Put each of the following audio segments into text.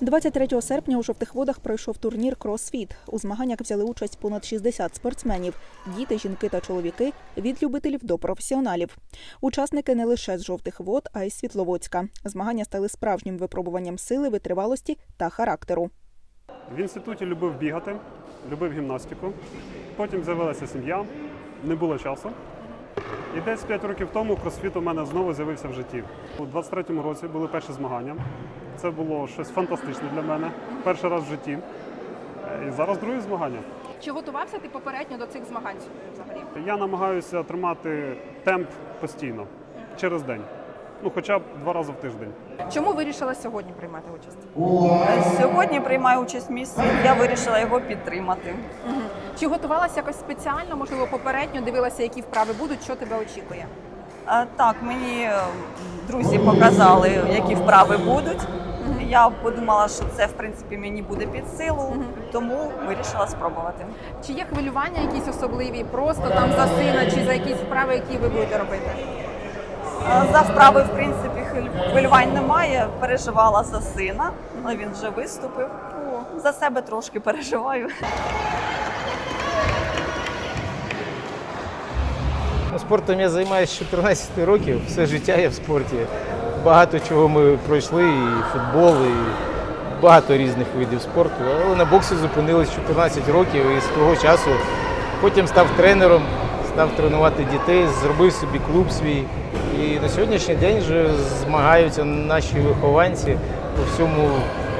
23 серпня у жовтих водах пройшов турнір «Кросфіт». У змаганнях взяли участь понад 60 спортсменів – діти, жінки та чоловіки від любителів до професіоналів. Учасники не лише з жовтих вод, а й Світловодська. Змагання стали справжнім випробуванням сили, витривалості та характеру. В інституті любив бігати, любив гімнастику. Потім з'явилася сім'я, не було часу. І десь 5 років тому кросфіт у мене знову з'явився в житті. У 23-му році були перші змагання. Це було щось фантастичне для мене. Перший раз в житті. І зараз друге змагання. Чи готувався ти попередньо до цих змагань взагалі? Я намагаюся тримати темп постійно, через день. Ну, хоча б два рази в тиждень. Чому вирішила сьогодні приймати участь? Сьогодні приймає участь мій син, я вирішила його підтримати. Чи готувалася якось спеціально, можливо, попередньо дивилася, які вправи будуть, що тебе очікує? А, Так, мені е, друзі показали, які вправи будуть. Я подумала, що це в принципі мені буде під силу, тому вирішила спробувати. Чи є хвилювання якісь особливі, просто там за сина, чи за якісь вправи, які ви будете робити? За вправи, в принципі, хвилювань немає. Переживала за сина, але він вже виступив. За себе трошки переживаю. Ну, Спортом я займаюся з 14 років, все життя я в спорті. Багато чого ми пройшли, і футбол, і багато різних видів спорту. Але на боксі зупинились 14 років і з того часу потім став тренером, став тренувати дітей, зробив собі клуб свій. І на сьогоднішній день вже змагаються наші вихованці по всьому,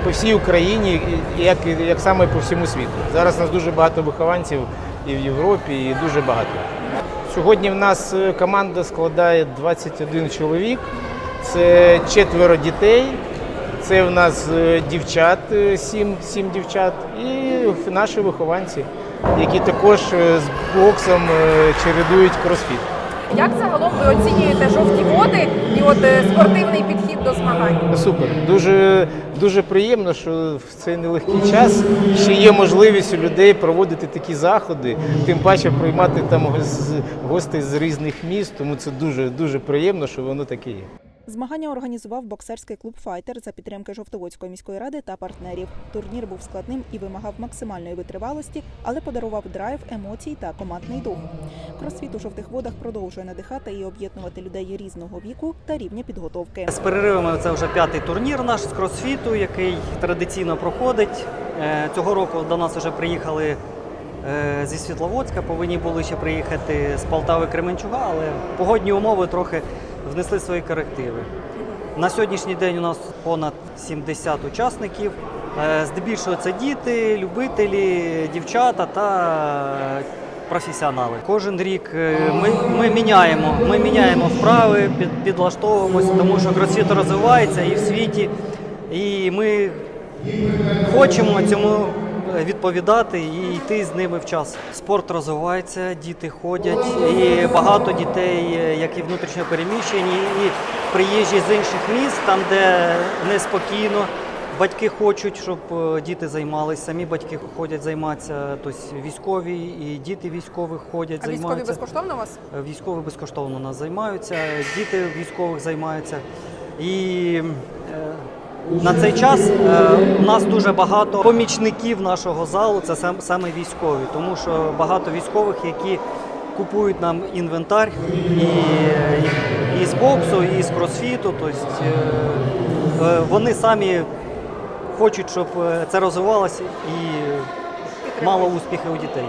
по всій Україні, як, як саме по всьому світу. Зараз у нас дуже багато вихованців і в Європі, і дуже багато. Сьогодні в нас е, команда складає 21 чоловік. Це четверо дітей. Це в нас е, дівчат, е, сім, сім дівчат, і наші вихованці, які також з боксом чередують кросфіт. Як загалом ви оцінюєте жовті води і от е, спортивний підхід до змагань? Супер. Дуже, дуже приємно, що в цей нелегкий час ще є можливість у людей проводити такі заходи, тим паче приймати там гос- гостей з різних міст. Тому це дуже дуже приємно, що воно таке є. Змагання організував боксерський клуб «Файтер» за підтримки Жовтоводської міської ради та партнерів. Турнір був складним і вимагав максимальної витривалості, але подарував драйв, емоцій та командний дух. Кросфіт у жовтих водах продовжує надихати і об'єднувати людей різного віку та рівня підготовки. З переривами це вже п'ятий турнір наш з кросфіту, який традиційно проходить. Е, Цього року до нас вже приїхали е, зі Світловодська, повинні були ще приїхати з Полтави Кременчуга, але погодні умови трохи внесли свої корективи. На сьогоднішній день у нас понад 70 учасників. Е, Здебільшого це діти, любителі, дівчата та професіонали. Кожен рік е, ми, ми міняємо, ми міняємо вправи, під, підлаштовуємося, тому що кросфіт розвивається і в світі. І ми хочемо цьому відповідати і йти з ними в час. Спорт розвивається, діти ходять, і багато дітей, е, які внутрішньо переміщені, і приїжджі з інших міст, там, де неспокійно. Батьки хочуть, щоб е, діти займалися, самі батьки ходять займатися, тобто військові і діти військових ходять, А військові безкоштовно у вас? Військові безкоштовно у нас займаються, діти військових займаються. І е, на цей час е, у нас дуже багато помічників нашого залу, це сам, саме військові, тому що багато військових, які купують нам інвентар і, і, з боксу, і з кросфіту. Тобто, е, е, вони самі хочуть, щоб це розвивалося і мало успіхи у дітей.